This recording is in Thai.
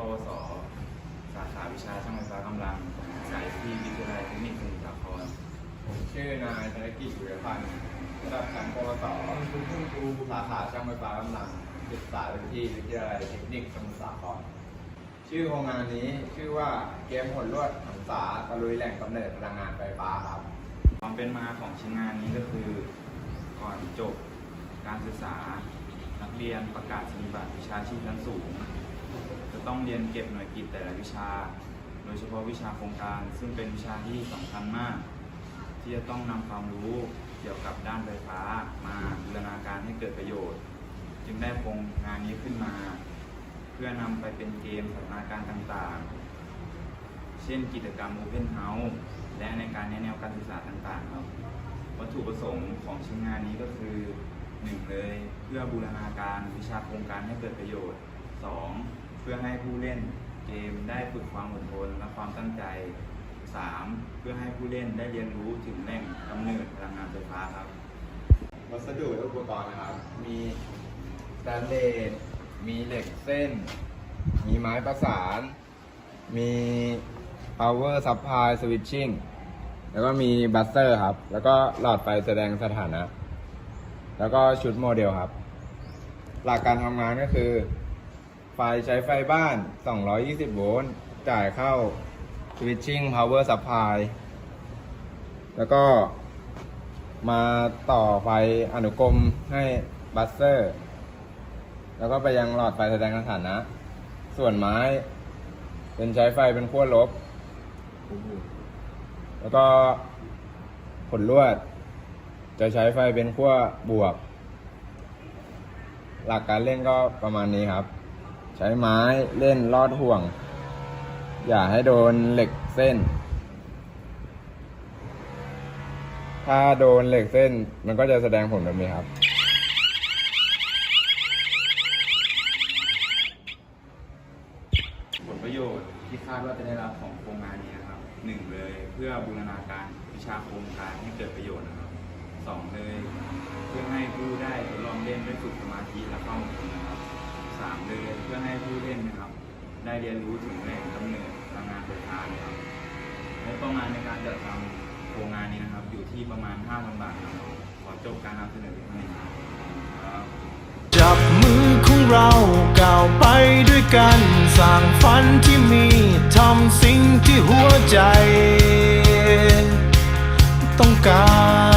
ปวส สาขาวิชาช่างไฟฟ้ากำลังสายที่วิทยาลัยเทคนิคสมุทรสาครผมชื่อนายธนกิจสุริพันธ์ระดับชั้น ปวสสาขาช่างไฟฟ้ากำลังศึกษาที่วิทยาลัยเทคนิคสมุทรสาครชื่อโครงงานนี้ชื่อว่าเกมผลลวดหันษาตะลุยแหล่งกำเนิดพลังงานไฟฟ้าครับความเป็นมาของชิ้นงานนี้ก็คือก่อนจบการศึกษา นักเรียนประกาศนียบัตรวิชาชีพชั้นสูง จะต้องเรียนเก็บหน่วยกิตแต่ละวิชา โดยเฉพาะวิชาโครงการ ซึ่งเป็นวิชาที่สำคัญมาก ที่จะต้องนำความรู้เกี่ยวกับด้านไฟฟ้ามาบูรณาการให้เกิดประโยชน์ จึงได้โครงงานนี้ขึ้นมา เพื่อนำไปเป็นเกมสัมมนาการต่างๆ เช่นกิจกรรม Open House และในการแนแนวการศึกษาต่างๆครับวัตถุประสงค์ของชิ้นงานนี้ก็คือ 1เลยเพื่อบูรณาการวิชาโครงการให้เกิดประโยชน์ 2. เพื่อให้ผู้เล่นเกมได้ฝึกความอดทนและความตั้งใจ 3. เพื่อให้ผู้เล่นได้เรียนรู้ถึงแหล่งกำเนิดพลังงานไฟฟ้าครับ วัสดุและอุปกรณ์นะครับ มีสแตนเลสมีเหล็กเส้น มีไม้ประสาน มี power supply switching แล้วก็มีบัสเตอร์ครับ แล้วก็หลอดไฟแสดงสถานะ แล้วก็ชุดโมเดลครับ หลักการทำงานก็คือ ไฟใช้ไฟบ้าน 220 โวลต์ จ่ายเข้า switching power supply แล้วก็มาต่อไฟอนุกรมให้บัสเตอร์ แล้วก็ไปยังหลอดไฟแสดงสถานะ ส่วนไม้ เป็นใช้ไฟเป็นขั้วลบ แล้วก็ผลลวด จะใช้ไฟเป็นขั้วบวก หลักการเล่นก็ประมาณนี้ครับ ใช้ไม้เล่นลอดห่วง อย่าให้โดนเหล็กเส้น ถ้าโดนเหล็กเส้นมันก็จะแสดงผลแบบนี้ครับผลประโยชน์ที่คาดว่าจะได้รับของโครงงานนี้ครับหนึ่งเลยเพื่อบูรณาการวิชาโครงการให้เกิดประโยชน์ มาธิและเข้าถึนะครับสามเดือนเพื่อให้ผู้เล่นนะครับ ได้เรียนรู้ถึงแหล่งกำเนิดพลังงานไฟฟ้านะครับงบประมาณในการจัดทำโครงงานนี้นะครับ อยู่ที่ประมาณ5้าบาทครัขอจบการนำเสนอเพียงเท่นี้ครับจับมือของเราก้าวไปด้วยกันสร้างฝันที่มีทำสิ่งที่หัวใจ ต้องการ